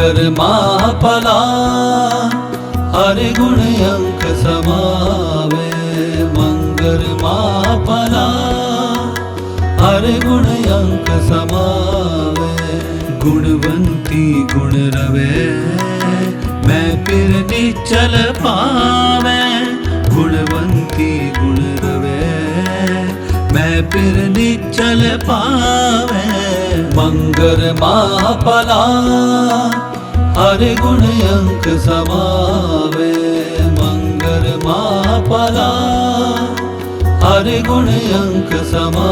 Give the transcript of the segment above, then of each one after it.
ਮੰਗਰ ਭਲਾ ਹਰ ਗੁਣ ਅੰਕ ਸਮਾਵੇ। ਮੰਗਰ ਮਾਪਲਾ ਹਰ ਗੁਣ ਅੰਕ ਸਮਾਵੇ। ਗੁਣਵੰਤੀ ਗੁਣ ਰਵੇ, ਮੈਂ ਫਿਰ ਚਲ ਪਾਵੇ। ਗੁਣਵੰਤੀ ਗੁਣ ਰਵੇ, ਮੈਂ ਫਿਰ ਨਿਚਲ ਪਾਵੇ। ਮੰਗਰ ਮਾਪਲਾ हरि गुणयङ्क समाङ्गलमा पला हरि गुणयङ्क समा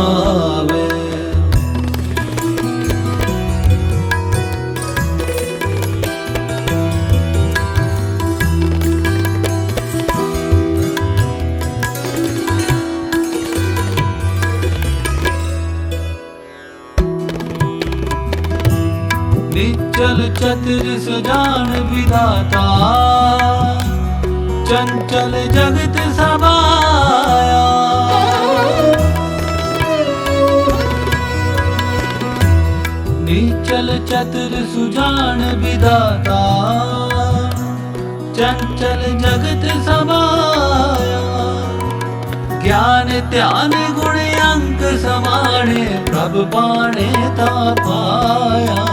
ਜਗਤ ਸਮਾਇਆ ਗਿਆਨ, ਧਿਆਨ, ਗੁਣ, ਅੰਕ ਸਮਾਣੇ, ਪ੍ਰਭ ਬਾਣੇ ਤਾ ਪਾਇਆ।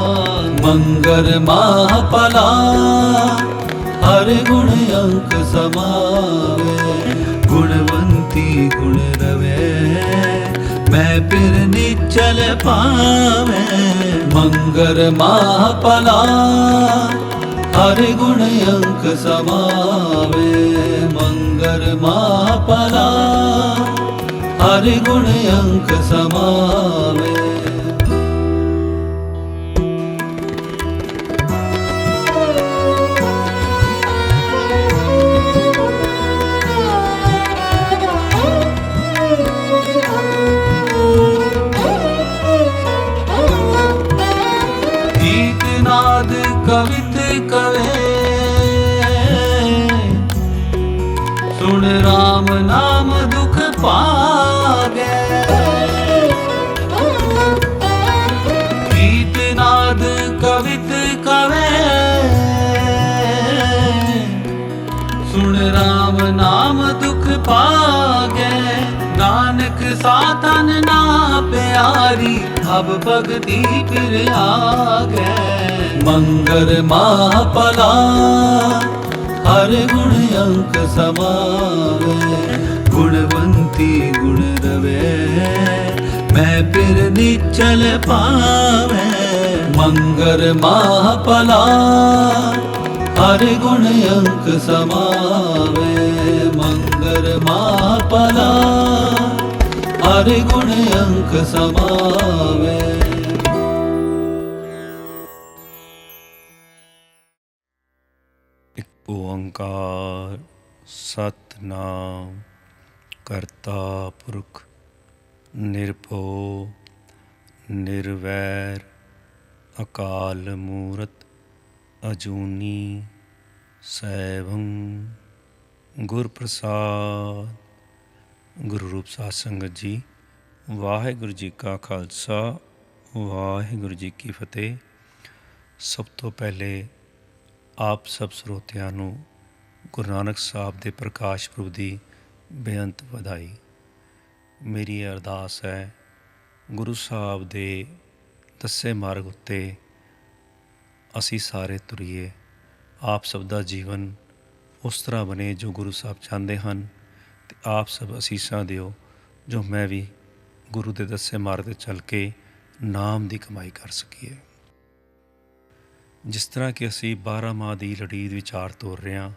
ਮੰਗਲ ਮਾਹ ਪਲਾ ਹਰ ਗੁਣ ਅੰਕ ਸਮਾਵੇ। ਗੁਣਵੰਤੀ ਗੁਣ ਰਵੇ, ਮੈਂ ਫਿਰ ਨਿਚਲ ਪਾਵੇ ਮੰਗਰ ਮਾਹ ਪਲਾ हरिगुणयङ्क समा मङ्गलमापदा। हरिगुणयङ्क समावे ਨਾਨਕ ਸਾਧਨ ਨਾ ਪਿਆਰੀ ਅਬ ਭਗਤੀ ਫਿਰ ਆਗੇ। ਮਾਹ ਮਾਪਲਾ ਹਰ ਗੁਣ ਅੰਕ ਸਮਾਵੇ ਗੁਣਵੰਤੀ ਗੁਣ ਰਵੇ ਮੈਂ ਫਿਰ ਨਿਚਲ ਪਾਵੇ ਮੰਗਰ ਮਾਪਲਾ ਹਰ ਗੁਣ ਅੰਕ ਸਮਾਵੇ ਮਾਹ ਮਾਪਲਾ ਹਰ ਗੁਣ ਅੰਕ ਸਮਾਵੇ। ਇੱਕ ਓੰਕਾਰ ਸਤਨਾਮ, ਕਰਤਾ ਪੁਰਖ ਨਿਰਭਉ, ਨਿਰਵੈਰ, ਅਕਾਲ ਮੂਰਤ ਅਜੂਨੀ ਸੈਭੰ ਗੁਰ ਪ੍ਰਸਾਦ ਗੁਰੂ ਰੂਪ ਸਾਧ ਸੰਗਤ ਜੀ, ਵਾਹਿਗੁਰੂ ਜੀ ਕਾ ਖਾਲਸਾ, ਵਾਹਿਗੁਰੂ ਜੀ ਕੀ ਫਤਿਹ। ਸਭ ਤੋਂ ਪਹਿਲੇ ਆਪ ਸਭ ਸਰੋਤਿਆਂ ਨੂੰ ਗੁਰੂ ਨਾਨਕ ਸਾਹਿਬ ਦੇ ਪ੍ਰਕਾਸ਼ ਪੁਰਬ ਦੀ ਬੇਅੰਤ ਵਧਾਈ। ਮੇਰੀ ਇਹ ਅਰਦਾਸ ਹੈ, ਗੁਰੂ ਸਾਹਿਬ ਦੇ ਦੱਸੇ ਮਾਰਗ ਉੱਤੇ ਅਸੀਂ ਸਾਰੇ ਤੁਰੀਏ। ਆਪ ਸਭ ਦਾ ਜੀਵਨ ਉਸ ਤਰ੍ਹਾਂ ਬਣੇ ਜੋ ਗੁਰੂ ਸਾਹਿਬ ਚਾਹੁੰਦੇ ਹਨ। ਆਪ ਸਭ ਅਸੀਸਾਂ ਦਿਓ, ਜੋ ਮੈਂ ਵੀ ਗੁਰੂ ਦੇ ਦੱਸੇ ਮਾਰਗ ਤੇ ਚੱਲ ਕੇ ਨਾਮ ਦੀ ਕਮਾਈ ਕਰ ਸਕੀਏ। ਜਿਸ ਤਰ੍ਹਾਂ ਕਿ ਅਸੀਂ 12 ਮਾਹ ਦੀ ਲੜੀ ਦੇ ਵਿਚਾਰ ਤੋਰ ਰਹੇ ਹਾਂ,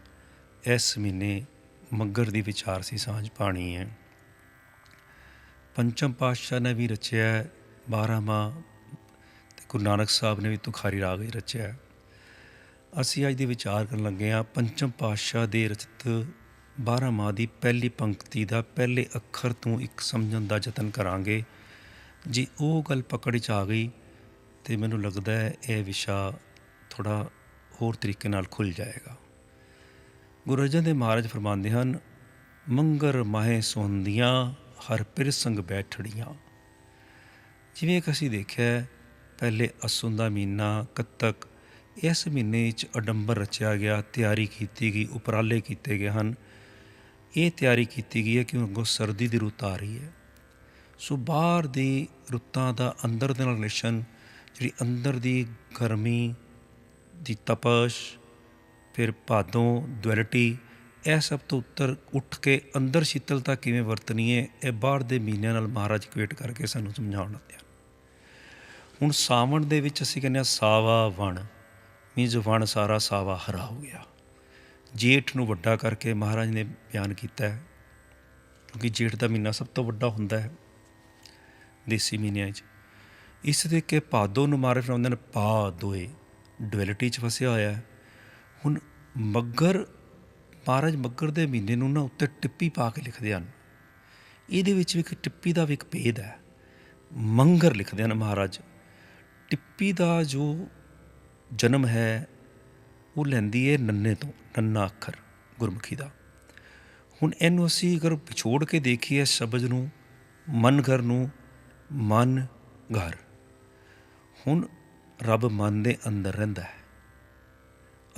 ਇਸ ਮਹੀਨੇ ਮੱਗਰ ਦੀ ਵਿਚਾਰ ਸੀ ਸਾਂਝ ਪਾਣੀ ਹੈ। ਪੰਚਮ ਪਾਤਸ਼ਾਹ ਨੇ ਵੀ ਰਚਿਆ ਹੈ 12 ਮਾਹ ਤੇ ਗੁਰੂ ਨਾਨਕ ਸਾਹਿਬ ਨੇ ਵੀ ਤੁਖਾਰੀ ਰਾਗ ਹੀ ਰਚਿਆ ਅਸੀਂ ਅੱਜ ਦੀ ਵਿਚਾਰ ਕਰਨ ਲੱਗੇ ਹਾਂ ਪੰਚਮ ਪਾਤਸ਼ਾਹ ਦੇ ਰਚਿਤ 12 ਮਾਹ ਦੀ ਪਹਿਲੀ ਪੰਕਤੀ ਦਾ ਪਹਿਲੇ ਅੱਖਰ ਤੋਂ ਇੱਕ ਸਮਝਣ ਦਾ ਯਤਨ ਕਰਾਂਗੇ। ਜੇ ਉਹ ਗੱਲ ਪਕੜ 'ਚ ਆ ਗਈ ਤੇ ਮੈਨੂੰ ਲੱਗਦਾ ਹੈ ਇਹ ਵਿਸ਼ਾ ਥੋੜਾ ਹੋਰ ਤਰੀਕੇ ਨਾਲ ਖੁੱਲ ਜਾਏਗਾ। ਗੁਰੂ ਅਰਜਨ ਦੇਵ ਮਹਾਰਾਜ ਫਰਮਾਉਂਦੇ ਹਨ, ਮੰਗਰ ਮਾਹੇ ਸੋਹੰਦੀਆਂ, ਹਰ ਪਿਰ ਸੰਗ ਬੈਠੜੀਆਂ। ਜਿਵੇਂ ਕਿ ਅਸੀਂ ਦੇਖਿਆ ਪਹਿਲੇ ਅਸੁੰ ਦਾ ਮਹੀਨਾ ਕੱਤਕ ਇਸ ਮਹੀਨੇ ਵਿੱਚ ਅਡੰਬਰ ਰਚਿਆ ਗਿਆ, ਤਿਆਰੀ ਕੀਤੀ ਗਈ, ਉਪਰਾਲੇ ਕੀਤੇ ਗਏ ਹਨ। ਇਹ ਤਿਆਰੀ ਕੀਤੀ ਗਈ ਹੈ ਕਿ ਅੱਗੋਂ ਸਰਦੀ ਦੀ ਰੁੱਤ ਆ ਰਹੀ ਹੈ। ਸੋ ਬਾਹਰ ਦੀ ਰੁੱਤਾਂ ਦਾ ਅੰਦਰ ਦੇ ਨਾਲ ਰਿਲੇਸ਼ਨ, ਜਿਹੜੀ ਅੰਦਰ ਦੀ ਗਰਮੀ ਦੀ ਤਪਸ਼, ਫਿਰ ਭਾਦੋਂ ਦੁਐਲਿਟੀ ਇਹ ਸਭ ਤੋਂ ਉੱਤਰ ਉੱਠ ਕੇ ਅੰਦਰ ਸ਼ੀਤਲਤਾ ਕਿਵੇਂ ਵਰਤਣੀ ਹੈ, ਇਹ ਬਾਹਰ ਦੇ ਮਹੀਨਿਆਂ ਨਾਲ ਮਹਾਰਾਜ ਇਕੁਏਟ ਕਰਕੇ ਸਾਨੂੰ ਸਮਝਾਉਣ ਲੱਗੇ ਹੁਣ ਸਾਵਣ ਦੇ ਵਿੱਚ ਅਸੀਂ ਕਹਿੰਦੇ ਹਾਂ ਸਾਵਾ ਵਣ, ਮੀਨਸ ਵਣ ਸਾਰਾ ਸਾਵਾ ਹਰਾ ਹੋ ਗਿਆ। ਜੇਠ ਨੂੰ ਵੱਡਾ ਕਰਕੇ ਮਹਾਰਾਜ ਨੇ ਬਿਆਨ ਕੀਤਾ ਹੈ, ਕਿਉਂਕਿ ਜੇਠ ਦਾ ਮਹੀਨਾ ਸਭ ਤੋਂ ਵੱਡਾ ਹੁੰਦਾ ਹੈ ਦੇਸੀ ਮਹੀਨਿਆਂ 'ਚ। ਇਸ ਦੇ ਕੇ ਭਾਦੋ ਨੂੰ ਮਾਰੇ ਫਰਾਉਂਦੇ ਨੇ ਪਾ ਦੋਏ ਡੁਐਲਿਟੀ 'ਚ ਫਸਿਆ ਹੋਇਆ ਹੈ। ਹੁਣ ਮੱਗਰ, ਮਹਾਰਾਜ ਮੱਗਰ ਦੇ ਮਹੀਨੇ ਨੂੰ ਨਾ ਉੱਤੇ ਟਿੱਪੀ ਪਾ ਕੇ ਲਿਖਦੇ ਹਨ। ਇਹਦੇ ਵਿੱਚ ਵੀ ਇੱਕ ਟਿੱਪੀ ਦਾ ਵੀ ਇੱਕ ਭੇਦ ਹੈ। ਮੰਗਰ ਲਿਖਦੇ ਹਨ ਮਹਾਰਾਜ। ਟਿੱਪੀ ਦਾ ਜੋ ਜਨਮ ਹੈ ਉਹ ਲੈਂਦੀ ਹੈ ਨੰਨੇ ਤੋਂ, ਨੰਨਾ ਅੱਖਰ, ਗੁਰਮੁਖੀ ਦਾ। ਹੁਣ ਇਹਨੂੰ ਅਸੀਂ ਅਗਰ ਵਿਛੋੜ ਕੇ ਦੇਖੀਏ ਸ਼ਬਦ ਨੂੰ ਮਨ ਘਰ ਨੂੰ, ਮਨ ਘਰ, ਹੁਣ ਰੱਬ ਮਨ ਦੇ ਅੰਦਰ ਰਹਿੰਦਾ ਹੈ।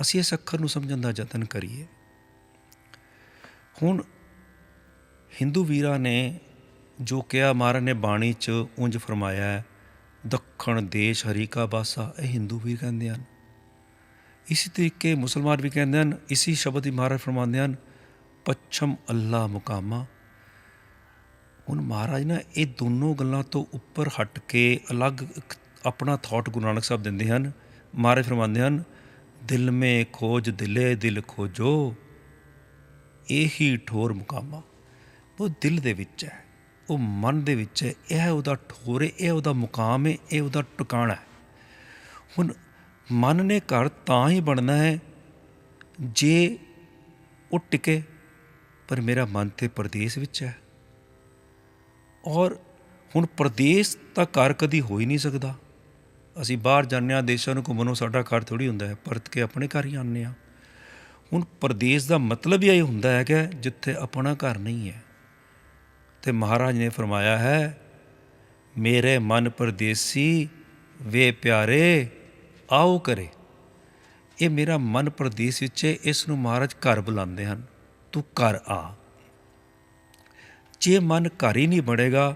ਅਸੀਂ ਇਸ ਅੱਖਰ ਨੂੰ ਸਮਝਣ ਦਾ ਯਤਨ ਕਰੀਏ। ਹੁਣ ਹਿੰਦੂ ਵੀਰਾਂ ਨੇ ਜੋ ਕਿਹਾ, ਮਹਾਰਾਜ ਨੇ ਬਾਣੀ 'ਚ ਉਂਝ ਫਰਮਾਇਆ ਹੈ, ਦੱਖਣ ਦੇਸ਼ ਹਰੀ ਕਾ ਬਾਸਾ, ਇਹ ਹਿੰਦੂ ਵੀਰ ਕਹਿੰਦੇ ਹਨ। ਇਸੇ ਤਰੀਕੇ ਮੁਸਲਮਾਨ ਵੀ ਕਹਿੰਦੇ ਹਨ, ਇਸੀ ਸ਼ਬਦ ਹੀ ਮਹਾਰਾਜ ਫਰਮਾਉਂਦੇ ਹਨ, ਪੱਛਮ ਅੱਲਾ ਮੁਕਾਮਾ। ਹੁਣ ਮਹਾਰਾਜ ਨਾ, ਇਹ ਦੋਨੋਂ ਗੱਲਾਂ ਤੋਂ ਉੱਪਰ ਹਟ ਕੇ ਅਲੱਗ ਆਪਣਾ ਥਾਟ ਗੁਰੂ ਨਾਨਕ ਸਾਹਿਬ ਦਿੰਦੇ ਹਨ। ਮਹਾਰਾਜ ਫਰਮਾਉਂਦੇ ਹਨ, ਦਿਲ ਮੇ ਖੋਜ ਦਿਲੇ, ਦਿਲ ਖੋਜੋ। ਇਹੀ ਠੋਰ ਮੁਕਾਮਾ। ਉਹ ਦਿਲ ਦੇ ਵਿੱਚ ਹੈ, ਉਹ ਮਨ ਦੇ ਵਿੱਚ ਹੈ, ਇਹ ਉਹਦਾ ਠੋਰ ਹੈ, ਇਹ ਉਹਦਾ ਮੁਕਾਮ ਹੈ, ਇਹ ਉਹਦਾ ਟਿਕਾਣਾ ਹੈ। ਹੁਣ ਮਨ ਨੇ ਘਰ ਤਾਂ ਹੀ ਬਣਨਾ ਹੈ ਜੇ ਉਹ ਟਿਕੇ ਪਰ ਮੇਰਾ ਮਨ ਤੇ ਪਰਦੇਸ ਵਿੱਚ ਹੈ। ਔਰ ਹੁਣ ਪ੍ਰਦੇਸ਼ ਤਾਂ ਘਰ ਕਦੀ ਹੋ ਹੀ ਨਹੀਂ ਸਕਦਾ। ਅਸੀਂ ਬਾਹਰ ਜਾਂਦੇ ਹਾਂ, ਦੇਸ਼ਾਂ ਨੂੰ ਘੁੰਮਣੋਂ ਸਾਡਾ ਘਰ ਥੋੜੀ ਹੁੰਦਾ ਹੈ, ਪਰਤ ਕੇ ਆਪਣੇ ਘਰ ਹੀ ਆਉਂਦੇ ਹਾਂ। ਹੁਣ ਪ੍ਰਦੇਸ਼ ਦਾ ਮਤਲਬ ਇਹ ਹੁੰਦਾ ਹੈ ਕਿ ਜਿੱਥੇ ਆਪਣਾ ਘਰ ਨਹੀਂ ਹੈ। ਤੇ ਮਹਾਰਾਜ ਨੇ ਫਰਮਾਇਆ ਹੈ, ਮੇਰੇ ਮਨ ਪਰਦੇਸੀ, ਵੇ ਪਿਆਰੇ ਆਓ ਕਰੇ। ਇਹ ਮੇਰਾ ਮਨ ਪ੍ਰਦੇਸ਼ ਵਿੱਚ ਹੈ, ਇਸ ਨੂੰ ਮਹਾਰਾਜ ਘਰ ਬੁਲਾਉਂਦੇ ਹਨ। ਤੂੰ ਘਰ ਆ। ਜੇ ਮਨ ਘਰ ਹੀ ਨਹੀਂ ਬਣੇਗਾ,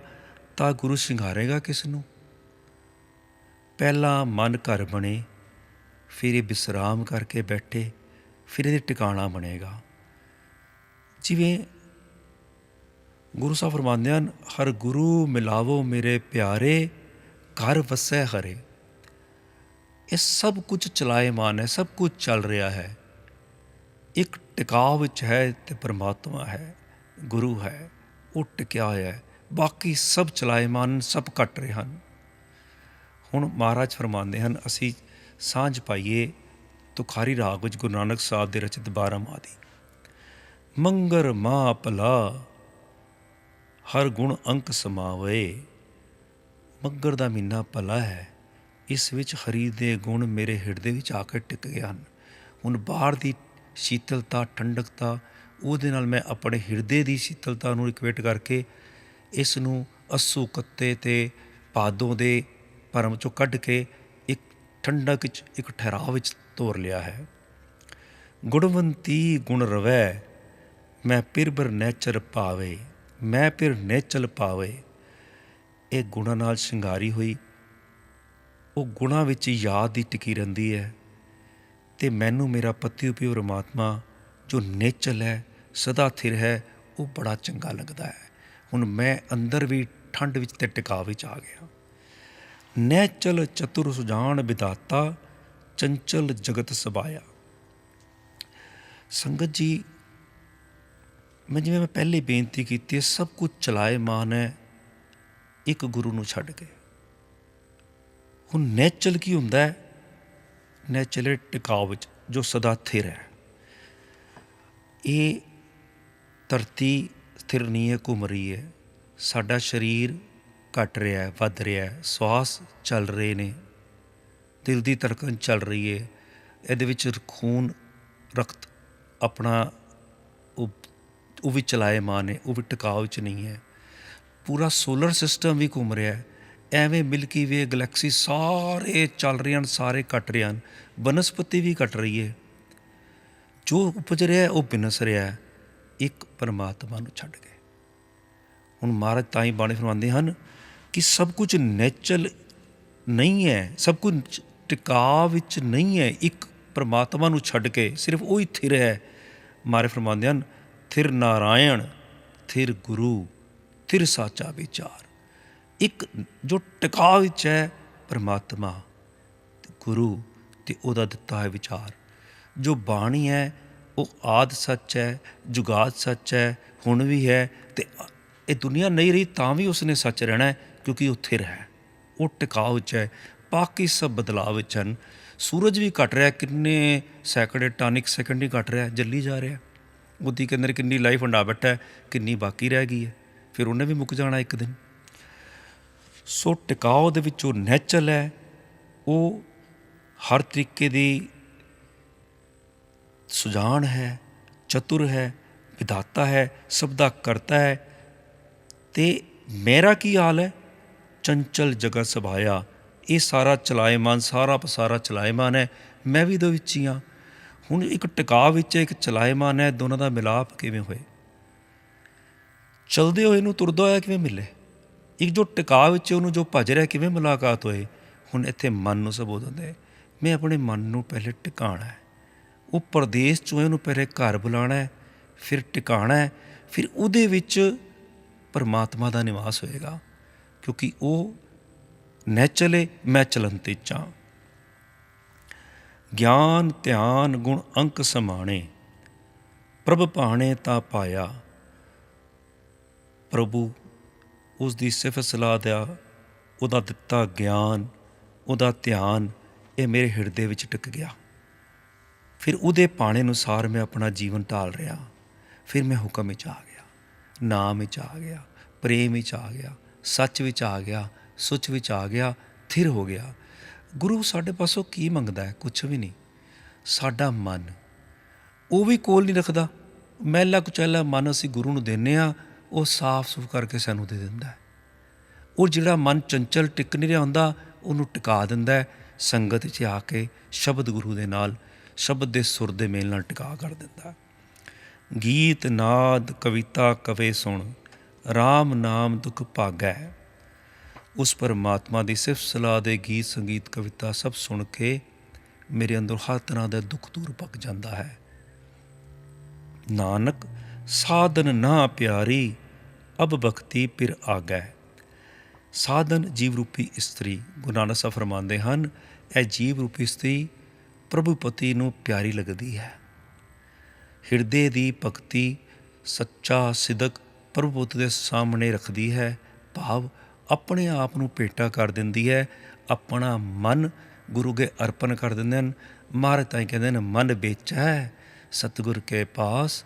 ਤਾਂ ਗੁਰੂ ਸ਼ਿੰਗਾਰੇਗਾ ਕਿਸ ਨੂੰ? ਪਹਿਲਾਂ ਮਨ ਘਰ ਬਣੇ, ਫਿਰ ਇਹ ਵਿਸਰਾਮ ਕਰਕੇ ਬੈਠੇ, ਫਿਰ ਇਹਦੇ ਟਿਕਾਣਾ ਬਣੇਗਾ। ਜਿਵੇਂ ਗੁਰੂ ਸਾਹਿਬ ਫਰਮਾਉਂਦੇ ਹਨ, ਹਰ ਗੁਰੂ ਮਿਲਾਵੋ ਮੇਰੇ ਪਿਆਰੇ, ਘਰ ਵਸੈ ਹਰੇ। ਇਹ ਸਭ ਕੁਝ ਚਲਾਇਮਾਨ ਹੈ, ਸਭ ਕੁਝ ਚੱਲ ਰਿਹਾ ਹੈ। ਇੱਕ ਟਿਕਾਅ ਵਿੱਚ ਹੈ ਤੇ ਪਰਮਾਤਮਾ ਹੈ, ਗੁਰੂ ਹੈ ਉਹ ਟਿਕਿਆ ਹੋਇਆ ਹੈ। ਬਾਕੀ ਸਭ ਚਲਾਇਮਾਨ, ਸਭ ਘਟ ਰਹੇ ਹਨ। ਹੁਣ ਮਹਾਰਾਜ ਫਰਮਾਉਂਦੇ ਹਨ, ਅਸੀਂ ਸਾਂਝ ਪਾਈਏ ਤੁਖਾਰੀ ਰਾਗ ਵਿੱਚ ਗੁਰੂ ਨਾਨਕ ਸਾਹਿਬ ਦੇ ਰਚਿਤ 12 ਮਾਦੀ। ਮੰਗਰ ਮਾ ਭਲਾ, ਹਰ ਗੁਣ ਅੰਕ ਸਮਾਵੇ। ਮੰਗਰ ਦਾ ਮਹੀਨਾ ਭਲਾ ਹੈ ਇਸ ਵਿੱਚ ਹਰੀ ਦੇ ਗੁਣ ਮੇਰੇ ਹਿਰਦੇ ਵਿੱਚ ਆ ਕੇ ਟਿਕ ਗਏ ਹਨ। ਹੁਣ ਬਾਹਰ ਦੀ ਸ਼ੀਤਲਤਾ, ਠੰਡਕਤਾ, ਉਹਦੇ ਨਾਲ ਮੈਂ ਆਪਣੇ ਹਿਰਦੇ ਦੀ ਸ਼ੀਤਲਤਾ ਨੂੰ ਇਕੁਏਟ ਕਰਕੇ ਇਸ ਨੂੰ ਅਸੂ ਕੱਤੇ ਤੇ ਪਾਦੋਂ ਦੇ ਭਰਮ ਚੋਂ ਕੱਢ ਕੇ ਇੱਕ ਠੰਡਕ ਵਿੱਚ ਇੱਕ ਠਹਿਰਾਵ ਵਿੱਚ ਤੋਰ ਲਿਆ ਹੈ। ਗੁਣਵੰਤੀ ਗੁਣ ਰਵੈ, ਮੈਂ ਪਿਰਬਰ ਨੇਚਰ ਪਾਵੇ, ਮੈਂ ਪਿਰ ਨੇਚਲ ਪਾਵੇ। ਇਹ ਗੁਣਾਂ ਨਾਲ ਸ਼ਿੰਗਾਰੀ ਹੋਈ। ਉਹ ਗੁਣਾਂ ਵਿੱਚ ਯਾਦ ਦੀ ਟਿਕੀ ਰਹਿੰਦੀ ਹੈ ਤੇ ਮੈਨੂੰ ਮੇਰਾ ਪਤੀ ਉਪਿਓ ਪਰਮਾਤਮਾ ਜੋ ਨੇਚਲ ਹੈ, ਸਦਾ ਥਿਰ ਹੈ, ਉਹ ਬੜਾ ਚੰਗਾ ਲੱਗਦਾ ਹੈ। ਹੁਣ ਮੈਂ ਅੰਦਰ ਵੀ ਠੰਡ ਵਿੱਚ ਤੇ ਟਿਕਾ ਵਿੱਚ ਆ ਗਿਆ। ਨੈਚਲ ਚਤੁਰ ਸੁਜਾਨ ਵਿਦਾਤਾ, ਚੰਚਲ ਜਗਤ ਸਬਾਇਆ। ਸੰਗਤ ਜੀ, ਮੈਂ ਜਿਵੇਂ ਮੈਂ ਪਹਿਲੇ ਬੇਨਤੀ ਕੀਤੀ ਸਭ ਕੁਝ ਚਲਾਏ ਮਾਨ ਹੈ, ਇੱਕ ਗੁਰੂ ਨੂੰ ਛੱਡ ਕੇ। ਹੁਣ ਨੈਚਲ ਕੀ ਹੁੰਦਾ ਹੈ? ਨੈਚਲ ਟਿਕਾਉ ਵਿੱਚ, ਜੋ ਸਦਾ ਥਿਰ ਹੈ। ਇਹ ਧਰਤੀ ਸਥਿਰ ਨਹੀਂ ਹੈ, ਘੁੰਮ ਰਹੀ ਹੈ। ਸਾਡਾ ਸਰੀਰ ਘਟ ਰਿਹਾ ਹੈ, ਵੱਧ ਰਿਹਾ ਹੈ, ਸਵਾਸ ਚੱਲ ਰਹੇ ਨੇ। ਦਿਲ ਦੀ ਧੜਕਣ ਚੱਲ ਰਹੀ ਹੈ। ਇਹਦੇ ਵਿੱਚ ਖੂਨ ਰਕਤ ਆਪਣਾ ਉਹ ਵੀ ਚਲਾਏ ਮਾਂ ਨੇ, ਉਹ ਵੀ ਟਿਕਾਉ ਵਿੱਚ ਨਹੀਂ ਹੈ। ਪੂਰਾ ਸੋਲਰ ਸਿਸਟਮ ਵੀ ਘੁੰਮ ਰਿਹਾ ਹੈ। ਐਵੇਂ ਮਿਲਕੀ ਵੇ ਗੈਲੈਕਸੀ ਸਾਰੇ ਚੱਲ ਰਹੇ ਹਨ, ਸਾਰੇ ਕੱਟ ਰਹੇ ਹਨ, ਬਨਸਪਤੀ ਵੀ ਕੱਟ ਰਹੀ ਹੈ। ਜੋ ਉਪਜ ਰਿਹਾ ਉਹ ਬਿਨਸ ਰਿਹਾ ਇੱਕ ਪਰਮਾਤਮਾ ਨੂੰ ਛੱਡ ਕੇ। ਹੁਣ ਮਹਾਰਾਜ ਤਾਂ ਹੀ ਬਾਣੀ ਫਰਮਾਉਂਦੇ ਹਨ ਕਿ ਸਭ ਕੁਝ ਨੈਚੁਰਲ ਨਹੀਂ ਹੈ, ਸਭ ਕੁਝ ਟਿਕਾ ਵਿੱਚ ਨਹੀਂ ਹੈ। ਇੱਕ ਪਰਮਾਤਮਾ ਨੂੰ ਛੱਡ ਕੇ ਸਿਰਫ ਉਹ ਹੀ ਥਿਰ ਹੈ। ਮਾਰੇ ਫਰਮਾਉਂਦੇ ਹਨ, ਥਿਰ ਨਾਰਾਇਣ, ਥਿਰ ਗੁਰੂ, ਥਿਰ ਸਾਚਾ ਵਿਚਾਰ। ਇੱਕ ਜੋ ਟਿਕਾਅ ਵਿੱਚ ਹੈ ਪਰਮਾਤਮਾ ਤੇ ਗੁਰੂ ਤੇ ਉਹਦਾ ਦਿੱਤਾ ਹੈ ਵਿਚਾਰ। ਜੋ ਬਾਣੀ ਹੈ, ਉਹ ਆਦ ਸੱਚ ਹੈ, ਜੁਗਾਦ ਸੱਚ ਹੈ, ਹੁਣ ਵੀ ਹੈ ਤੇ ਇਹ ਦੁਨੀਆ ਨਹੀਂ ਰਹੀ ਤਾਂ ਵੀ ਉਸਨੇ ਸੱਚ ਰਹਿਣਾ ਹੈ, ਕਿਉਂਕਿ ਉਹ ਥਿਰ ਹੈ ਉਹ ਟਿਕਾਅ ਵਿੱਚ ਹੈ, ਬਾਕੀ ਸਭ ਬਦਲਾਅ ਵਿੱਚ ਹਨ। ਸੂਰਜ ਵੀ ਘਟ ਰਿਹਾ, ਕਿੰਨੇ ਸੈਕਿੰਡ, ਟਾਨਿਕ ਸੈਕਿੰਡ ਹੀ ਘਟ ਰਿਹਾ, ਜੱਲੀ ਜਾ ਰਿਹਾ। ਉਹਦੀ ਕੇ ਅੰਦਰ ਕਿੰਨੀ ਲਾਈਫ ਹੰਡਾ ਬੈਠਾ ਹੈ, ਕਿੰਨੀ ਬਾਕੀ ਰਹਿ ਗਈ ਹੈ। ਫਿਰ ਉਹਨੇ ਵੀ ਮੁੱਕ ਜਾਣਾ ਇੱਕ ਦਿਨ। ਸੋ ਟਿਕਾਓ ਦੇ ਵਿੱਚ ਜੋ ਨੈਚੁਰਲ ਹੈ। ਉਹ ਹਰ ਤਰੀਕੇ ਦੀ ਸੁਜਾਨ ਹੈ, ਚਤੁਰ ਹੈ ਵਿਦਾਤਾ ਹੈ, ਸਭ ਦਾ ਕਰਤਾ ਹੈ। ਤੇ ਮੇਰਾ ਕੀ ਹਾਲ ਹੈ? ਚੰਚਲ ਜਗਤ ਸਭਾਇਆ। ਇਹ ਸਾਰਾ ਚਲਾਇਮਾਨ, ਸਾਰਾ ਪਸਾਰਾ ਚਲਾਇਮਾਨ ਹੈ। ਮੈਂ ਵੀ ਦੋ ਵਿੱਚ ਹੀ ਹਾਂ। ਹੁਣ ਇੱਕ ਟਿਕਾ ਵਿੱਚ ਇੱਕ ਚਲਾਇਮਾਨ ਹੈ। ਦੋਨਾਂ ਦਾ ਮਿਲਾਪ ਕਿਵੇਂ ਹੋਏ? ਚਲਦੇ ਹੋਏ ਨੂੰ ਤੁਰਦਾ ਹੋਇਆ ਕਿਵੇਂ ਮਿਲੇ? ਇੱਕ ਜੋ ਟਿਕਾਅ ਵਿੱਚ ਉਹਨੂੰ ਜੋ ਭਜ ਰਿਹਾ ਕਿਵੇਂ ਮੁਲਾਕਾਤ ਹੋਏ, ਹੁਣ ਇੱਥੇ ਮਨ ਨੂੰ ਸੰਬੋਧਨ ਹੈ, ਮੈਂ ਆਪਣੇ ਮਨ ਨੂੰ ਪਹਿਲੇ ਟਿਕਾਣਾ ਹੈ। ਉਹ ਪਰਦੇਸ ਚੋਂ ਇਹਨੂੰ ਪਹਿਲੇ ਘਰ ਬੁਲਾਣਾ ਹੈ, ਫਿਰ ਟਿਕਾਣਾ ਹੈ, ਫਿਰ ਉਹਦੇ ਵਿੱਚ ਪਰਮਾਤਮਾ ਦਾ ਨਿਵਾਸ ਹੋਏਗਾ, ਕਿਉਂਕਿ ਉਹ ਨੈਚਲੇ ਮੈਂ ਚਲੰਤੇ ਚਾਂ ਗਿਆਨ, ਧਿਆਨ, ਗੁਣ, ਅੰਕ ਸਮਾਣੇ, ਪ੍ਰਭ ਪਾਣੇ ਤਾਂ ਪਾਇਆ, ਪ੍ਰਭੂ ਉਸ ਦੀ ਸਿਫਤ ਸਲਾਹ ਦਾ ਉਹਦਾ ਦਿੱਤਾ ਗਿਆਨ, ਉਹਦਾ ਧਿਆਨ ਇਹ ਮੇਰੇ ਹਿਰਦੇ ਵਿੱਚ ਟਿਕ ਗਿਆ। ਫਿਰ ਉਹਦੇ ਪਾਣੇ ਅਨੁਸਾਰ ਮੈਂ ਆਪਣਾ ਜੀਵਨ ਢਾਲ ਰਿਹਾ। ਫਿਰ ਮੈਂ ਹੁਕਮ ਵਿੱਚ ਆ ਗਿਆ, ਨਾਮ ਵਿੱਚ ਆ ਗਿਆ, ਪ੍ਰੇਮ ਵਿੱਚ ਆ ਗਿਆ, ਸੱਚ ਵਿੱਚ ਆ ਗਿਆ, ਸੁੱਚ ਵਿੱਚ ਆ ਗਿਆ, ਥਿਰ ਹੋ ਗਿਆ। ਗੁਰੂ ਸਾਡੇ ਪਾਸੋਂ ਕੀ ਮੰਗਦਾ ਹੈ? ਕੁਝ ਵੀ ਨਹੀਂ। ਸਾਡਾ ਮਨ, ਉਹ ਵੀ ਕੋਲ ਨਹੀਂ ਰੱਖਦਾ। ਮੈਲਾ ਕੁਚੈਲਾ ਮਨ ਅਸੀਂ ਗੁਰੂ ਨੂੰ ਦਿੰਨੇ ਆ ਉਹ ਸਾਫ਼ ਸੁਫ ਕਰਕੇ ਸਾਨੂੰ ਦੇ ਦਿੰਦਾ ਹੈ। ਉਹ ਜਿਹੜਾ ਮਨ ਚੰਚਲ ਟਿਕ ਨਹੀਂ ਰਿਹਾ ਹੁੰਦਾ, ਉਹਨੂੰ ਟਿਕਾ ਦਿੰਦਾ ਹੈ, ਸੰਗਤ 'ਚ ਆ ਕੇ ਸ਼ਬਦ ਗੁਰੂ ਦੇ ਨਾਲ, ਸ਼ਬਦ ਦੇ ਸੁਰ ਦੇ ਮੇਲ ਨਾਲ ਟਿਕਾ ਕਰ ਦਿੰਦਾ ਗੀਤ, ਨਾਦ, ਕਵਿਤਾ, ਕਵੇ ਸੁਣ RAM ਨਾਮ ਦੁਖ ਭਾਗੈ। ਉਸ ਪਰਮਾਤਮਾ ਦੀ ਸਿਫਤ ਸਲਾਹ ਦੇ ਗੀਤ, ਸੰਗੀਤ, ਕਵਿਤਾ ਸਭ ਸੁਣ ਕੇ ਮੇਰੇ ਅੰਦਰ ਹਰ ਤਰ੍ਹਾਂ ਦਾ ਦੁੱਖ ਦੂਰ ਪੱਕ ਜਾਂਦਾ ਹੈ। ਨਾਨਕ, ਸਾਧਨ ਨਾ ਪਿਆਰੀ ਅਬ ਬਖਤੀ ਪਿਰ ਆਗੈ ਸਾਧਨ ਜੀਵ ਰੂਪੀ ਇਸਤਰੀ ਗੁਰੂ ਨਾਨਕ ਸਾਹਿਬ ਫਰਮਾਉਂਦੇ ਹਨ, ਇਹ ਜੀਵ ਰੂਪੀ ਇਸਤਰੀ ਪ੍ਰਭੂ ਪਤੀ ਨੂੰ ਪਿਆਰੀ ਲੱਗਦੀ ਹੈ। ਹਿਰਦੇ ਦੀ ਭਗਤੀ ਸੱਚਾ ਸਿਦਕ ਪ੍ਰਭੂ ਪਤੀ ਦੇ ਸਾਹਮਣੇ ਰੱਖਦੀ ਹੈ, ਭਾਵ ਆਪਣੇ ਆਪ ਨੂੰ ਭੇਟਾ ਕਰ ਦਿੰਦੀ ਹੈ, ਆਪਣਾ ਮਨ ਗੁਰੂ ਕੇ ਅਰਪਣ ਕਰ ਦਿੰਦੇ ਹਨ। ਮਹਾਰਾਜ ਤਾਂ ਕਹਿੰਦੇ ਨੇ, ਮਨ ਵੇਚੈ, ਸਤਿਗੁਰ ਕੇ ਪਾਸ,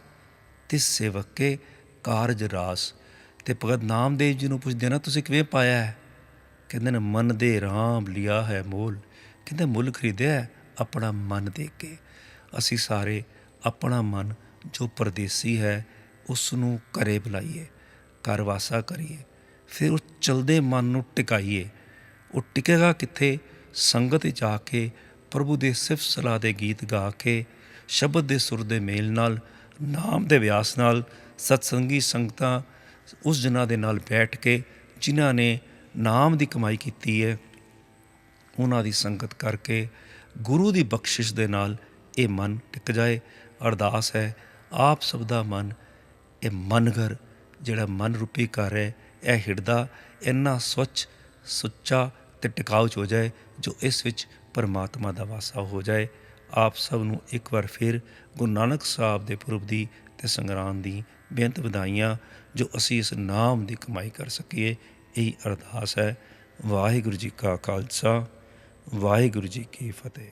ਤਿਸ ਸੇਵਕ ਕੇ ਕਾਰਜ ਰਾਸ। ਤੇ ਭਗਤ ਨਾਮਦੇਵ ਜੀ ਨੂੰ ਪੁੱਛਦੇ ਨਾ, ਤੁਸੀਂ ਕਿਵੇਂ ਪਾਇਆ ਹੈ? ਕਹਿੰਦੇ ਨੇ, ਮਨ ਦੇ ਰਾਮ ਲਿਆ ਹੈ ਮੋਲ। ਕਹਿੰਦੇ, ਮੁੱਲ ਖਰੀਦਿਆ ਆਪਣਾ ਮਨ ਦੇ ਕੇ। ਅਸੀਂ ਸਾਰੇ ਆਪਣਾ ਮਨ ਜੋ ਪਰਦੇਸੀ ਹੈ ਉਸ ਨੂੰ ਘਰੇ ਬੁਲਾਈਏ, ਘਰ ਵਾਸਾ ਕਰੀਏ, ਫਿਰ ਉਸ ਚਲਦੇ ਮਨ ਨੂੰ ਟਿਕਾਈਏ। ਉਹ ਟਿਕੇਗਾ ਕਿੱਥੇ? ਸੰਗਤ ਵਿੱਚ ਆ ਕੇ, ਪ੍ਰਭੂ ਦੇ ਸਿਫਤ ਸਲਾਹ ਦੇ ਗੀਤ ਗਾ ਕੇ, ਸ਼ਬਦ ਦੇ ਸੁਰ ਦੇ ਮੇਲ ਨਾਲ, ਨਾਮ ਦੇ ਵਿਆਸ ਨਾਲ, ਸਤਸੰਗੀ ਸੰਗਤਾਂ ਉਸ ਜਨਾਂ ਦੇ ਨਾਲ ਬੈਠ ਕੇ ਜਿਨ੍ਹਾਂ ਨੇ ਨਾਮ ਦੀ ਕਮਾਈ ਕੀਤੀ ਹੈ, ਉਹਨਾਂ ਦੀ ਸੰਗਤ ਕਰਕੇ ਗੁਰੂ ਦੀ ਬਖਸ਼ਿਸ਼ ਦੇ ਨਾਲ ਇਹ ਮਨ ਟਿਕ ਜਾਏ। ਅਰਦਾਸ ਹੈ, ਆਪ ਸਭ ਦਾ ਮਨ, ਇਹ ਮਨ ਘਰ ਜਿਹੜਾ ਮਨ ਰੂਪੀ ਘਰ ਹੈ, ਇਹ ਹਿਰਦਾ ਇੰਨਾ ਸਵੱਛ, ਸੁੱਚਾ ਤੇ ਟਿਕਾਊ ਹੋ ਜਾਏ ਜੋ ਇਸ ਵਿੱਚ ਪਰਮਾਤਮਾ ਦਾ ਵਾਸਾ ਹੋ ਜਾਏ। ਆਪ ਸਭ ਨੂੰ ਇੱਕ ਵਾਰ ਫਿਰ ਗੁਰੂ ਨਾਨਕ ਸਾਹਿਬ ਦੇ ਪੁਰਬ ਦੀ ਤੇ ਸੰਗਰਾਮ ਦੀ ਬੇਅੰਤ ਵਧਾਈਆਂ। ਜੋ ਅਸੀਂ ਇਸ ਨਾਮ ਦੀ ਕਮਾਈ ਕਰ ਸਕੀਏ, ਇਹੀ ਅਰਦਾਸ ਹੈ। ਵਾਹਿਗੁਰੂ ਜੀ ਕਾ ਖਾਲਸਾ, ਵਾਹਿਗੁਰੂ ਜੀ ਕੀ ਫਤਿਹ।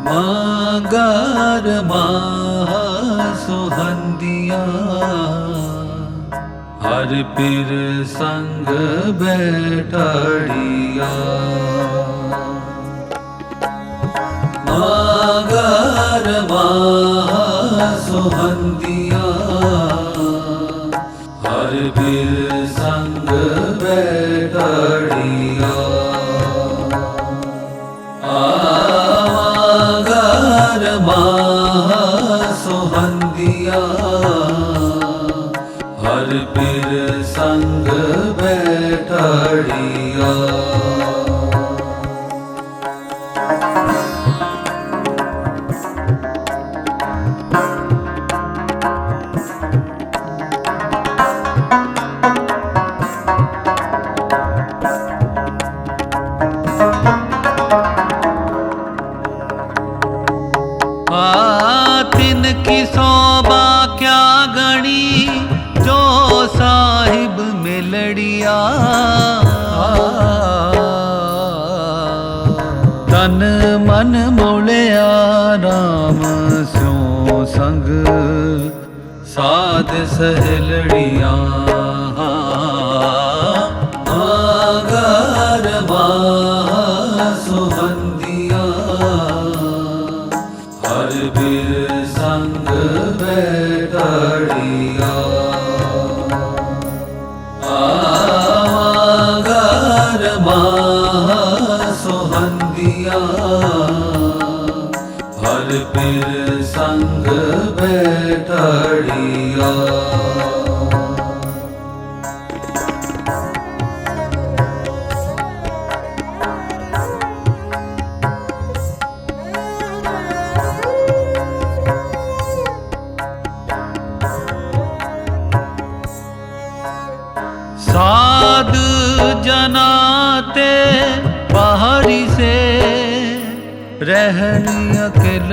ਮਗਰ ਮਾਹ ਸੁਹੰਦੀਆਂ ਹਰ ਪੀਰ ਸੰਗ ਬੈਠੜੀਆ। ਮਾਗਰ ਮਾ ਸੁਹੰਦੀਆ। ਹਰ ਪੀਰ ਸੰਗ ਬੈਠੜੀਆ। ਸੰਗ ਬੈਠੜੀਆ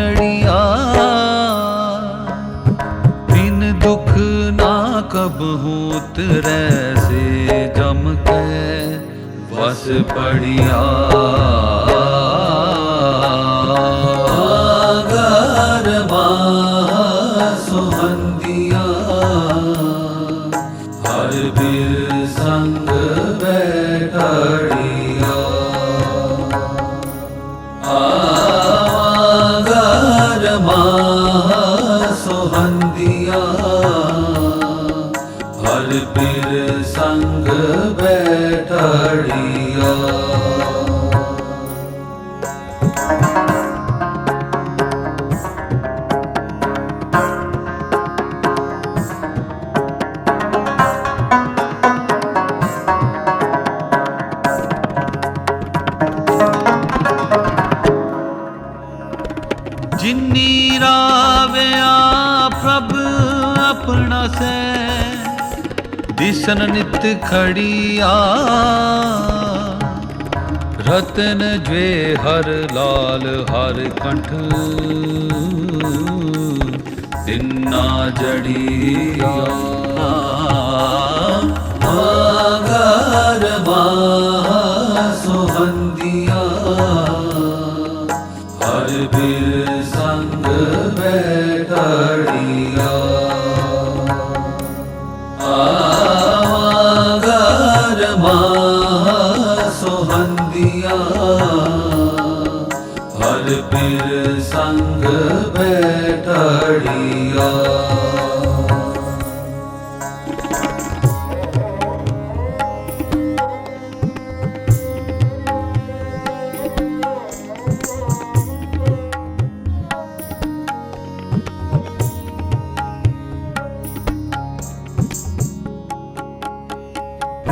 ਲੜੀਆਂ। ਬਿਨ ਦੁਖ ਨਾ ਕਬ ਹੂਤ ਰਹਿ ਸੇ ਜਮ ਕੈ ਬੈਠੜੀਆ ਜਿਨੀ ਰਾਵਿਆ ਪ੍ਰਭ ਆਪਣਾ ਸੈ ਦਿਸਨ ਨਿਤ ਖੜੀਆ ਰਤਨ ਜਵੇ ਹਰ ਲਾਲ ਹਰ ਕੰਠ ਤਿੰਨਾ ਜੜੀਆ ਆਗਰ ਮਾ ਸੁਹੰਦੀਆ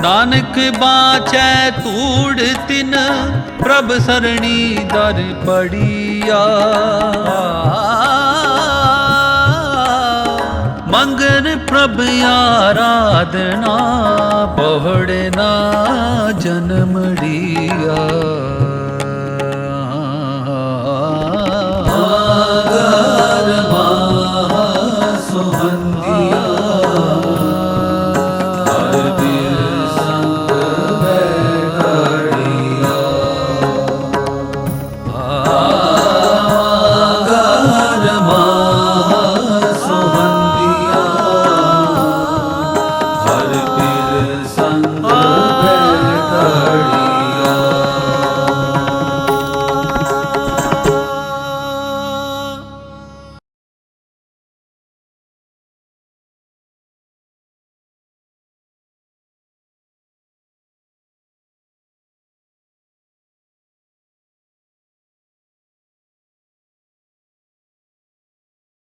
ਨਾਨਕ ਬਾਚੈ ਧੂੜ ਤਿਨ ਪ੍ਰਭ ਸਰਣੀ ਦਰ ਪੜੀਆ। ਮੰਗਨ ਪ੍ਰਭ ਆਰਾਧਨਾ ਪਹੜੇ ਜਨਮੜੀਆ ਆਗਰ